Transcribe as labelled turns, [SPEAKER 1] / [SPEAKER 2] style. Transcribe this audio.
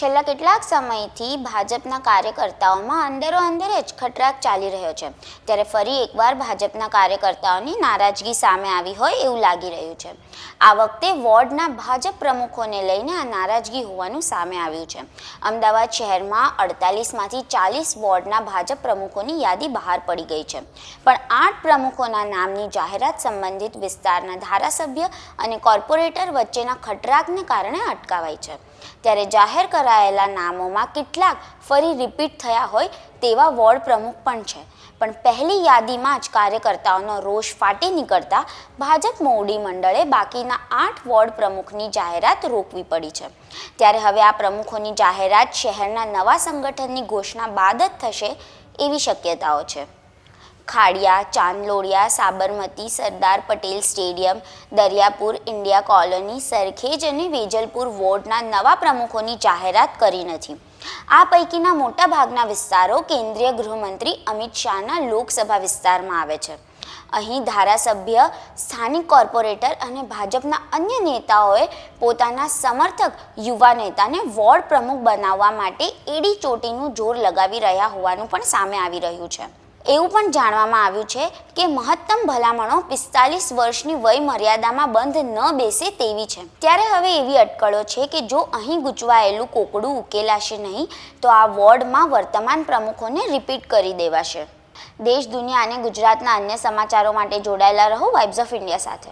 [SPEAKER 1] છેલ્લા કેટલાક સમયથી ભાજપના કાર્યકર્તાઓમાં અંદરો અંદર જ ખટરાક ચાલી રહ્યો છે. ત્યારે ફરી એકવાર ભાજપના કાર્યકર્તાઓની નારાજગી સામે આવી હોય એવું લાગી રહ્યું છે. આ વખતે વોર્ડના ભાજપ પ્રમુખોને લઈને આ નારાજગી હોવાનું સામે આવ્યું છે. અમદાવાદ શહેરમાં અડતાલીસમાંથી ચાલીસ વોર્ડના ભાજપ પ્રમુખોની યાદી બહાર પડી ગઈ છે. પણ આઠ પ્રમુખોના નામની જાહેરાત સંબંધિત વિસ્તારના ધારાસભ્ય અને કોર્પોરેટર વચ્ચેના ખટરાકને કારણે અટકાવાઈ છે. ત્યારે જાહેર કરાયેલા નામોમાં કેટલાક ફરી રિપીટ થયા હોય તેવા વોર્ડ પ્રમુખ પણ છે. પણ પહેલી યાદીમાં જ કાર્યકર્તાઓનો રોષ ફાટી નીકળતા ભાજપ મોવડી મંડળે બાકીના આઠ વોર્ડ પ્રમુખની જાહેરાત રોકવી પડી છે. ત્યારે હવે આ પ્રમુખોની જાહેરાત શહેરના નવા સંગઠનની ઘોષણા બાદ જ થશે એવી શક્યતાઓ છે. Khadia, Chandlodia, Sabarmati, Sardar Patel stadium, Dariyapur, India colony, Sarkhej અને વેજલપુર વોર્ડના નવા પ્રમુખોની જાહેરાત કરી નથી. આ પૈકીના મોટાભાગના વિસ્તારો કેન્દ્રીય ગૃહમંત્રી અમિત શાહના લોકસભા વિસ્તારમાં આવે છે. અહીં ધારાસભ્ય, સ્થાનિક કોર્પોરેટર અને ભાજપના અન્ય નેતાઓએ પોતાના સમર્થક યુવા નેતાને વોર્ડ પ્રમુખ બનાવવા માટે એડી ચોટીનું જોર લગાવી રહ્યા હોવાનું પણ સામે આવી રહ્યું છે. એવું પણ જાણવામાં આવ્યું છે કે મહત્તમ ભલામણો પિસ્તાલીસ વર્ષની વય મર્યાદામાં બંધ ન બેસે તેવી છે. ત્યારે હવે એવી અટકળો છે કે જો અહીં ગૂંચવાયેલું કોકડું ઉકેલાશે નહીં, તો આ વોર્ડમાં વર્તમાન પ્રમુખોને રિપીટ કરી દેવાશે. દેશ, દુનિયા અને ગુજરાતના અન્ય સમાચારો માટે જોડાયેલા રહો વાઇબ્સ ઓફ ઇન્ડિયા સાથે.